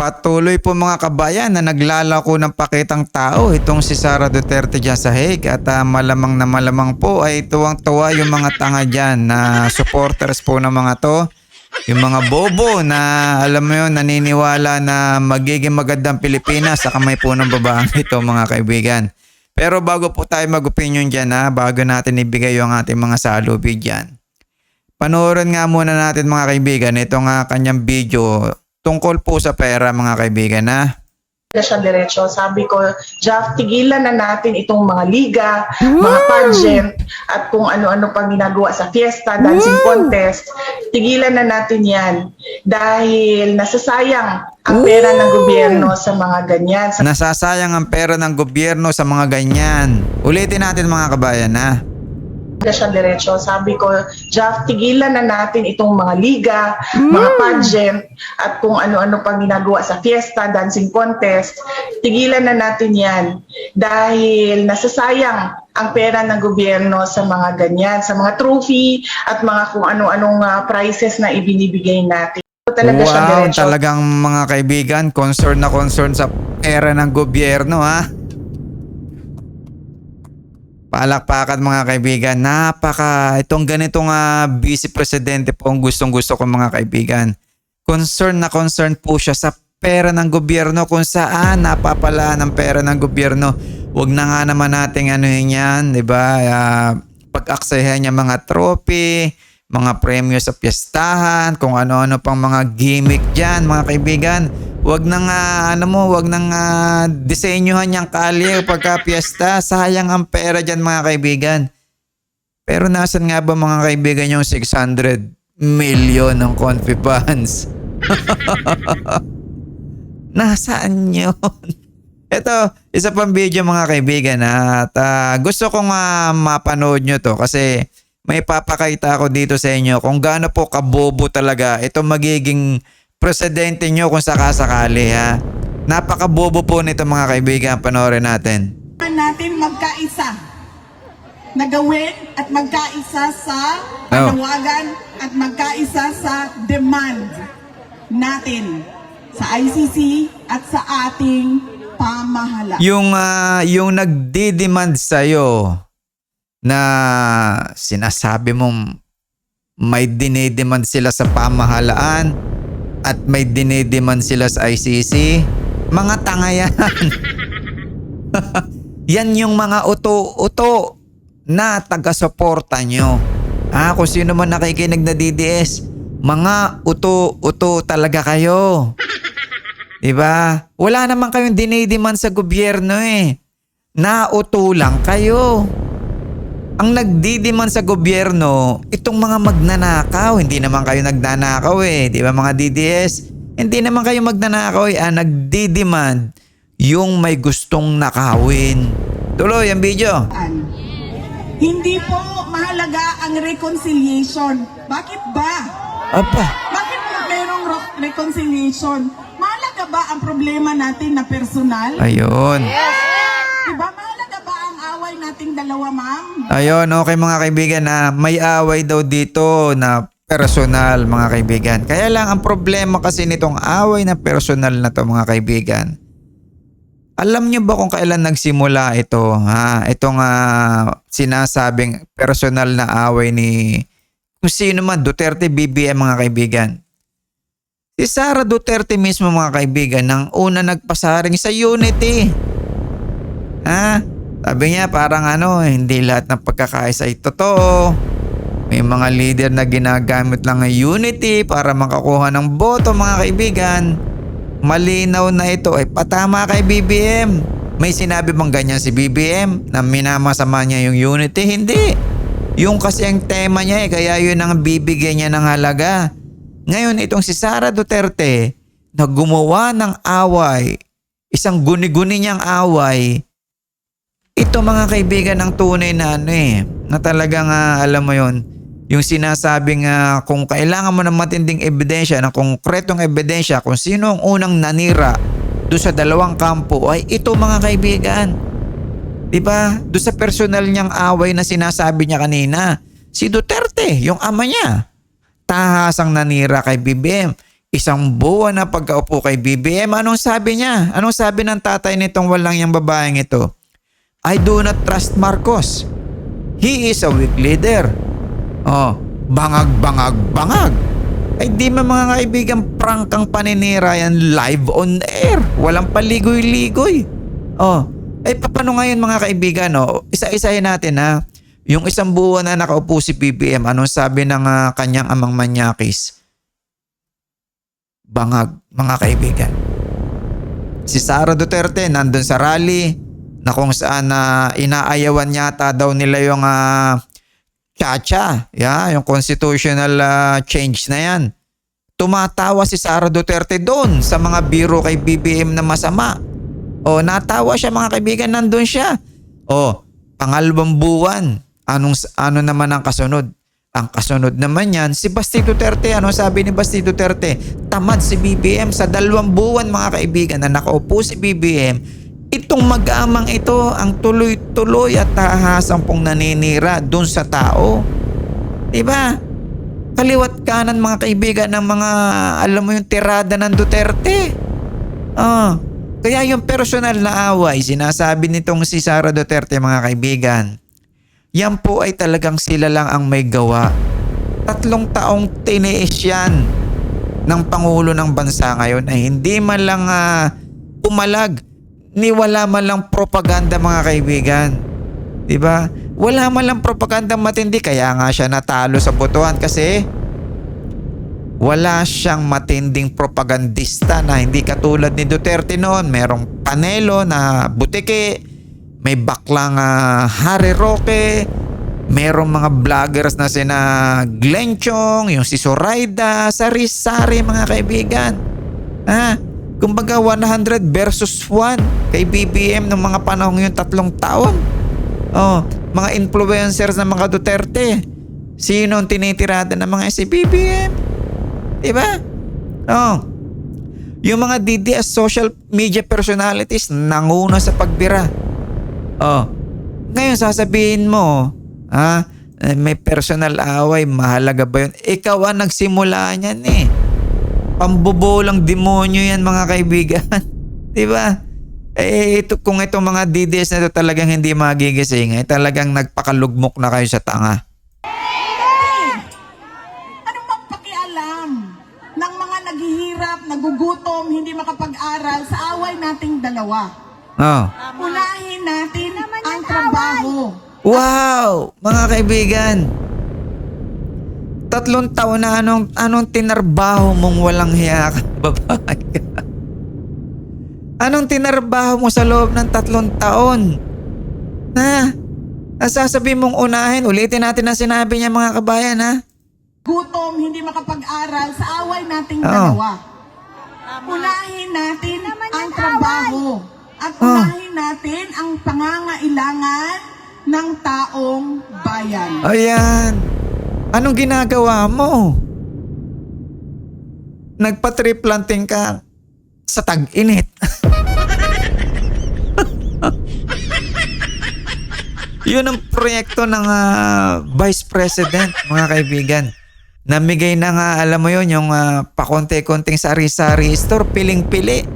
Patuloy po mga kabayan na naglalako ng pakitang tao itong si Sara Duterte dyan sa Hague at ah, malamang na malamang po ay tuwang-tuwa yung mga tanga dyan na supporters po ng mga to. Yung mga bobo na alam mo yun naniniwala na magiging magandang Pilipinas sa kamay po ng babaeng ito mga kaibigan. Pero bago po tayo mag-opinion dyan ha, bago natin ibigay yung ating mga salubi dyan. Panoorin nga muna natin mga kaibigan itong uh, kanyang video tungkol po sa pera mga kaibigan ha. na siya diretso. Sabi ko, Jeff, tigilan na natin itong mga liga, mga pageant, at kung ano-ano pang ginagawa sa fiesta, dancing contest. Tigilan na natin yan. Dahil nasasayang ang pera ng gobyerno sa mga ganyan. Sa Nasasayang ang pera ng gobyerno sa mga ganyan. Ulitin natin mga kabayan ha. Na siya diretso. Sabi ko, Jeff, tigilan na natin itong mga liga, mga pageant, at kung ano-ano pang ginagawa sa fiesta, dancing contest. Tigilan na natin yan. Dahil nasasayang ang pera ng gobyerno sa mga ganyan, sa mga trophy at mga kung ano-anong ah, prizes na ibinibigay natin. Talaga Wow, diretso. talagang mga kaibigan, concern na concern sa pera ng gobyerno ha. Palakpakan mga kaibigan, napaka itong ganitong uh, vice presidente po ang gustong gusto ko mga kaibigan. Concern na concern po siya sa pera ng gobyerno kung saan napapala ng pera ng gobyerno. Huwag na nga naman nating ano yan, di ba? Ah, pag-aksayahan niya mga trophy, mga premyo sa piyestahan, kung ano-ano pang mga gimmick dyan, mga kaibigan. Huwag nang ah, ano mo, huwag nang uh, disenyohan niyang kalye pagka piyesta. Sayang ang pera dyan mga kaibigan. Pero nasan nga ba mga kaibigan yung 600 million ng Confi funds? Nasaan yun? Ito, isa pang video mga kaibigan at ah, gusto kong ah, mapanood nyo to kasi may papakita ako dito sa inyo kung gaano po kabobo talaga ito magiging presidente nyo kung sakasakali ha. Napakabobo po nito mga kaibigan, panoorin natin. natin magkaisa na gawin at magkaisa sa Oh. panawagan at magkaisa sa demand natin sa ICC at sa ating pamahala. Yung ah, yung nagdi-demand sa na sinasabi mong may dinidemand sila sa pamahalaan at may dinidemand sila sa ICC, mga tanga yan. yan yung mga uto-uto na taga-suporta nyo. Ah, kung sino man nakikinig na DDS, mga uto-uto talaga kayo. Diba? Wala naman kayong dinidiman sa gobyerno eh. Nauto lang kayo. Ang nagdidiman sa gobyerno, itong mga magnanakaw, hindi naman kayo nagnanakaw eh. Di ba mga DDS? Hindi naman kayo magnanakaw eh. Ah, nagdidiman yung may gustong nakawin. Tuloy ang video. Hindi po mahalaga ang reconciliation. Bakit ba? Apa. Bakit merong ro- reconciliation? Mahalaga ba ang problema natin na personal? Ayun. Diba mahalaga ba ang away nating dalawa, ma'am? Ayun, okay mga kaibigan na may away daw dito na personal mga kaibigan. Kaya lang ang problema kasi nitong away na personal na to mga kaibigan. Alam niyo ba kung kailan nagsimula ito? Ha? Itong ah, sinasabing personal na away ni kung sino man Duterte BBM mga kaibigan. Si Sara Duterte mismo mga kaibigan nang una nagpasaring sa Unity. Ha? Sabi niya parang ano, hindi lahat ng pagkakaisa ay totoo. May mga leader na ginagamit lang ng unity para makakuha ng boto mga kaibigan. Malinaw na ito ay patama kay BBM. May sinabi bang ganyan si BBM na minamasama niya yung unity? Hindi. Yung kasi ang tema niya eh, kaya yun ang bibigyan niya ng halaga. Ngayon itong si Sara Duterte na gumawa ng away, isang guni-guni niyang away, ito mga kaibigan ng tunay na ano eh, na talagang ah, alam mo yon yung sinasabing ah, kung kailangan mo ng matinding ebidensya, ng konkretong ebidensya kung sino ang unang nanira doon sa dalawang kampo ay ito mga kaibigan. 'Di ba? Doon sa personal niyang away na sinasabi niya kanina, si Duterte, yung ama niya, tahasang nanira kay BBM. Isang buwan na pagkaupo kay BBM, anong sabi niya? Anong sabi ng tatay nitong walang yung babaeng ito? I do not trust Marcos. He is a weak leader. Oh, bangag, bangag, bangag. Ay di man mga kaibigan, prank ang paninira yan live on air. Walang paligoy-ligoy. Oh, ay paano ngayon mga kaibigan, no? Isa-isahin natin ha. Yung isang buwan na nakaupo si BBM, anong sabi ng ah, kanyang amang manyakis? Bangag, mga kaibigan. Si Sara Duterte nandun sa rally na kung saan na inaayawan yata daw nila yung ah, Chacha, yeah, yung constitutional ah, change na yan. Tumatawa si Sara Duterte doon sa mga biro kay BBM na masama. O, natawa siya mga kaibigan, nandun siya. O, pangalawang buwan, anong, ano naman ang kasunod? Ang kasunod naman yan, si Basti Duterte. Ano sabi ni Basti Duterte? Tamad si BBM sa dalawang buwan mga kaibigan na nakaupo si BBM. Itong mag-amang ito ang tuloy-tuloy at tahasang pong naninira dun sa tao. Diba? Kaliwat kanan mga kaibigan ng mga, alam mo yung tirada ng Duterte. Ah, kaya yung personal na away, sinasabi nitong si Sara Duterte mga kaibigan, yan po ay talagang sila lang ang may gawa. Tatlong taong tiniis yan ng Pangulo ng Bansa ngayon ay hindi man lang ah, pumalag ni wala man lang propaganda mga kaibigan. 'Di ba? Wala man lang propaganda matindi kaya nga siya natalo sa botohan kasi wala siyang matinding propagandista na hindi katulad ni Duterte noon. Merong panelo na butike, may baklang ah, Harry Roque, merong mga vloggers na sina Glenn Chong, yung si Zoraida, Sari-Sari mga kaibigan. Ha? Kumbaga 100 versus 1 kay BBM ng mga panahon yung tatlong taon. Oh, mga influencers ng mga Duterte. Sino ang tinitirada ng mga si BBM? Diba? Oh. Yung mga DDS social media personalities nanguna sa pagbira. Oh. Ngayon sasabihin mo, ha? eh, May personal away, mahalaga ba yun? Ikaw ang nagsimula niyan eh. Pambobolang demonyo yan mga kaibigan. 'Di ba? Eh ito kung itong mga DDS na ito talagang hindi magigising, eh talagang nagpakalugmok na kayo sa tanga. Ano bang pakialam ng mga naghihirap, nagugutom, hindi makapag-aral sa away nating dalawa? Oh. Unahin natin ang trabaho. Wow! Mga kaibigan, tatlong taon na anong, anong tinarbaho mong walang hiya ka, babae ka? Anong tinarbaho mo sa loob ng tatlong taon? Ha? Nasasabi mong unahin, ulitin natin ang sinabi niya mga kabayan ha? Gutom, hindi makapag-aral sa away nating Oo. dalawa. Unahin natin ang trabaho. At Oh. unahin natin ang pangangailangan ng taong bayan. Ayan. Anong ginagawa mo? Nagpa-tree planting ka sa tag-init. Yun ang proyekto ng ah, Vice President, mga kaibigan. Namigay na nga, alam mo yun, yung ah, pakonte-konting sari-sari store, piling-pili.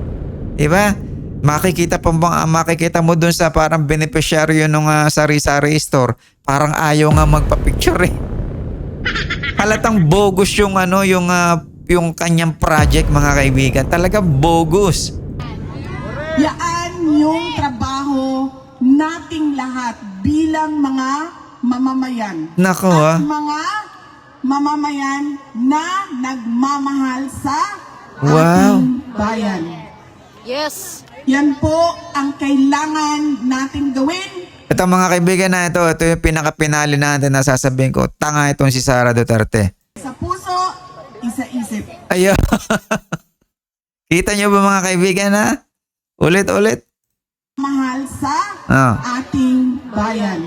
Di ba? Makikita pa mo, ah, makikita mo dun sa parang beneficiaryo ng ah, sari-sari store, parang ayaw nga magpa-picture eh. Halatang bogus yung ano, yung ah, yung kanyang project mga kaibigan. Talaga bogus. Yaan yung trabaho nating lahat bilang mga mamamayan. Nako ah. At mga mamamayan na nagmamahal sa Wow. ating bayan. Yes. Yan po ang kailangan nating gawin Ito mga kaibigan na ito, ito yung pinaka-pinali natin na sasabihin ko, tanga itong si Sara Duterte. sa puso, isa-isip. Ayun. Kita nyo ba mga kaibigan ha? Ulit-ulit. Mahal sa Ah. ating bayan.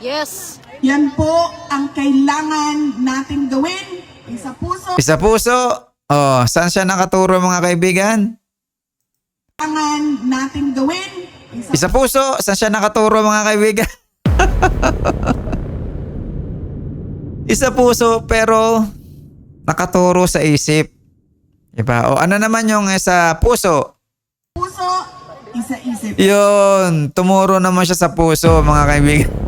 Yes. Yan po ang kailangan nating gawin. Isa puso, Isa puso. Oh, saan siya nakaturo mga kaibigan? kailangan nating gawin. Isa Isa puso. Saan siya nakaturo mga kaibigan? Isa puso pero nakaturo sa isip. Diba? O ano naman yung sa puso? Puso, isa-isip. Yun, tumuro naman siya sa puso, mga kaibigan.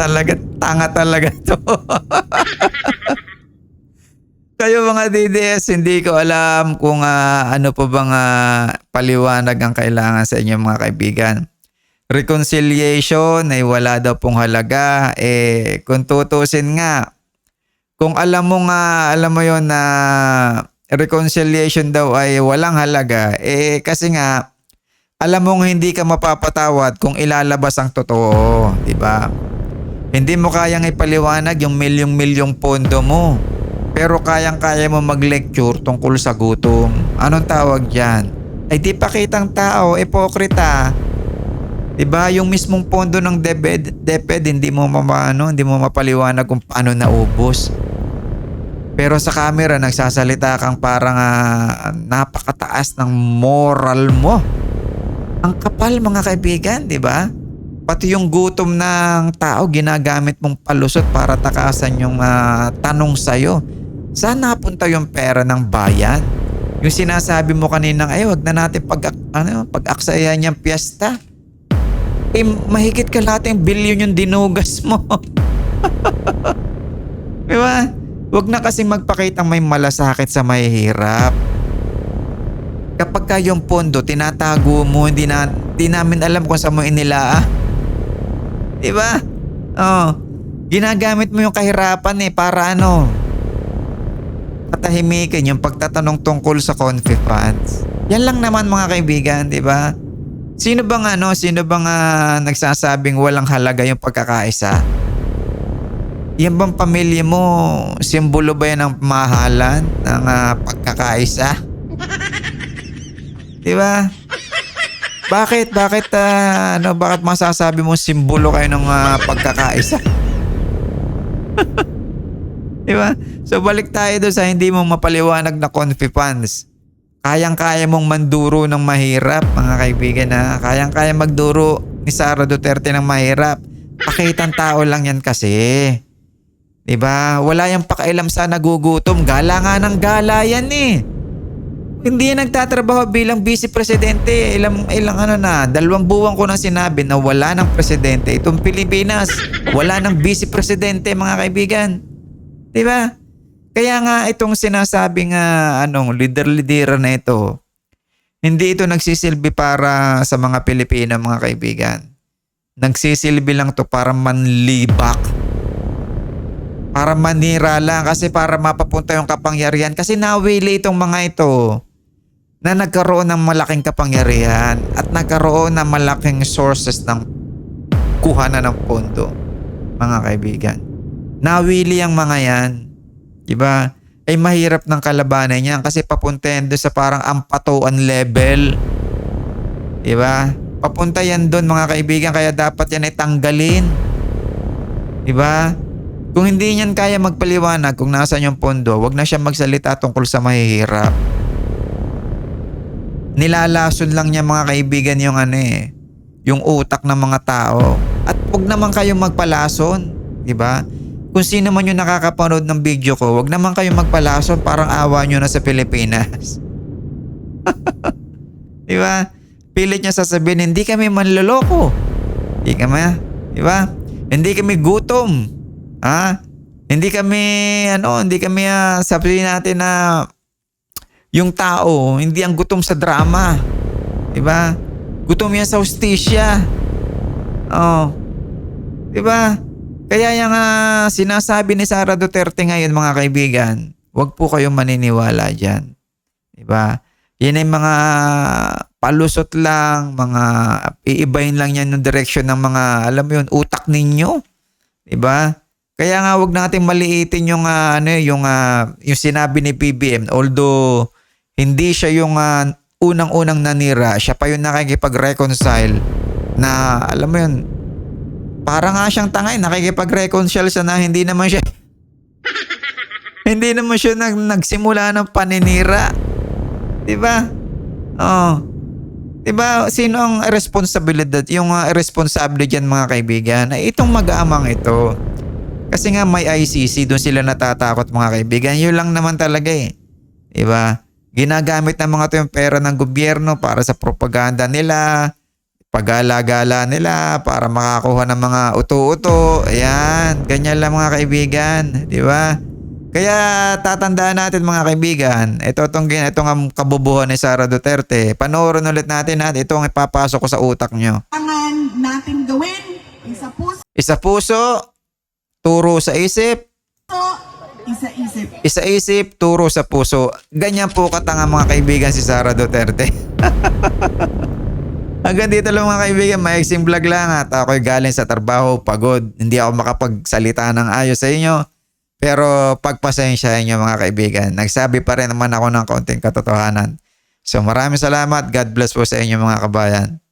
Talaga, tanga talaga to. Kayo mga DDS, hindi ko alam kung ah, ano pa bang ah, paliwanag ang kailangan sa inyo mga kaibigan. Reconciliation ay wala daw pong halaga. Eh, kung tutusin nga, kung alam mo nga, alam mo yon na reconciliation daw ay walang halaga, eh kasi nga, alam mong hindi ka mapapatawad kung ilalabas ang totoo, di ba? Hindi mo kayang ipaliwanag yung milyong-milyong pondo mo. Pero kayang-kaya mo mag-lecture tungkol sa gutom. Anong tawag diyan? Ay di pakitang tao, epokrita. 'Di ba? Yung mismong pondo ng DepEd, DepEd hindi mo mamano, hindi mo mapaliwanag kung paano naubos. Pero sa camera nagsasalita kang parang ah, napakataas ng moral mo. Ang kapal mga kaibigan, 'di ba? Pati yung gutom ng tao ginagamit mong palusot para takasan yung ah, tanong sa'yo. Saan napunta yung pera ng bayan? Yung sinasabi mo kanina, ay wag na natin pag, ano, pag-aksayan yung piyesta. Eh, mahigit ka lahat yung bilyon yung dinugas mo. Di ba? Huwag na kasi magpakitang may malasakit sa mahihirap. Kapag ka yung pondo, tinatago mo, hindi, na, hindi namin alam kung saan mo inila. Di ba? Oh, ginagamit mo yung kahirapan eh para ano? Katahimikin yung pagtatanong tungkol sa confi funds. Yan lang naman mga kaibigan, di ba? Sino bang ano, sino bang ah, nagsasabing walang halaga yung pagkakaisa? Yan bang pamilya mo, simbolo ba yan ng mahalan ng ah, pagkakaisa? Di ba? Bakit? Bakit ah, ano, bakit masasabi mo simbolo kayo ng ah, pagkakaisa? Di ba? So balik tayo doon sa hindi mo mapaliwanag na confi funds. Kayang-kaya mong manduro ng mahirap, mga kaibigan na. Kayang-kaya magduro ni Sara Duterte ng mahirap. Pakitang tao lang yan kasi. 'Di ba? Wala yang pakialam sa nagugutom. Gala nga ng gala yan eh. Hindi yan nagtatrabaho bilang vice presidente. Ilang, ilang ano na, dalawang buwan ko na sinabi na wala ng presidente. Itong Pilipinas, wala ng vice presidente mga kaibigan. 'Di ba? Kaya nga itong sinasabing nga anong leader-leader na ito, hindi ito nagsisilbi para sa mga Pilipino mga kaibigan. Nagsisilbi lang to para manlibak. Para manira lang kasi para mapapunta yung kapangyarihan. Kasi nawili itong mga ito na nagkaroon ng malaking kapangyarihan at nagkaroon ng malaking sources ng kuhanan ng pondo, mga kaibigan. Nawili ang mga yan, di ba? Ay mahirap ng kalabanan yan kasi papunta yan doon sa parang ampatuan level. Di ba? Papunta yan doon mga kaibigan kaya dapat yan ay tanggalin. Di? Kung hindi niyan kaya magpaliwanag kung nasaan yung pondo, wag na siya magsalita tungkol sa mahihirap nilalason lang niya mga kaibigan yung ano eh, yung utak ng mga tao. At wag naman kayong magpalason, di ba? Kung sino man yung nakakapanood ng video ko, wag naman kayong magpalason, parang awa nyo na sa Pilipinas. di ba? Pilit niya sasabihin, hindi kami manloloko. Hindi kami, di ba? Hindi kami gutom. Ha? Hindi kami, ano, hindi kami, uh, sabihin natin na yung tao, hindi ang gutom sa drama. 'Di ba? Gutom yan sa hustisya. Oh. 'Di ba? Kaya yung uh, sinasabi ni Sara Duterte ngayon mga kaibigan, huwag po kayong maniniwala diyan. 'Di ba? Yan ay mga palusot lang, mga iibahin lang yan ng direction ng mga, alam mo yun, utak ninyo. 'Di ba? Kaya nga wag nating maliitin yung uh, ano yung uh, yung sinabi ni PBM although hindi siya yung uh, unang-unang nanira, siya pa yung nakikipag-reconcile na alam mo yun, para nga siyang tangay, nakikipag-reconcile siya na hindi naman siya hindi naman siya nag, nagsimula ng paninira. 'Di ba? Oh. 'Di ba sino ang responsibilidad, yung uh, responsable diyan mga kaibigan? Ay itong mag-aamang ito. Kasi nga may ICC, doon sila natatakot mga kaibigan. Yun lang naman talaga eh. Diba? Ginagamit ng mga to yung pera ng gobyerno para sa propaganda nila, pag-alagala nila para makakuha ng mga uto-uto. Ayan, ganyan lang mga kaibigan, di ba? Kaya tatandaan natin mga kaibigan, ito itong, gin- itong ang kabubuhan ni Sara Duterte. Panoorin ulit natin ha, ito ang ipapasok ko sa utak nyo. Kailangan natin gawin, isa puso, Isa puso, turo sa isip, isa isip. isa isip, turo sa puso. Ganyan po katanga mga kaibigan si Sara Duterte. Hanggang dito lang mga kaibigan, maiksing vlog lang at ako'y galing sa trabaho, pagod. Hindi ako makapagsalita ng ayos sa inyo. Pero pagpasensyahan nyo mga kaibigan. Nagsabi pa rin naman ako ng kaunting katotohanan. So maraming salamat. God bless po sa inyo mga kabayan.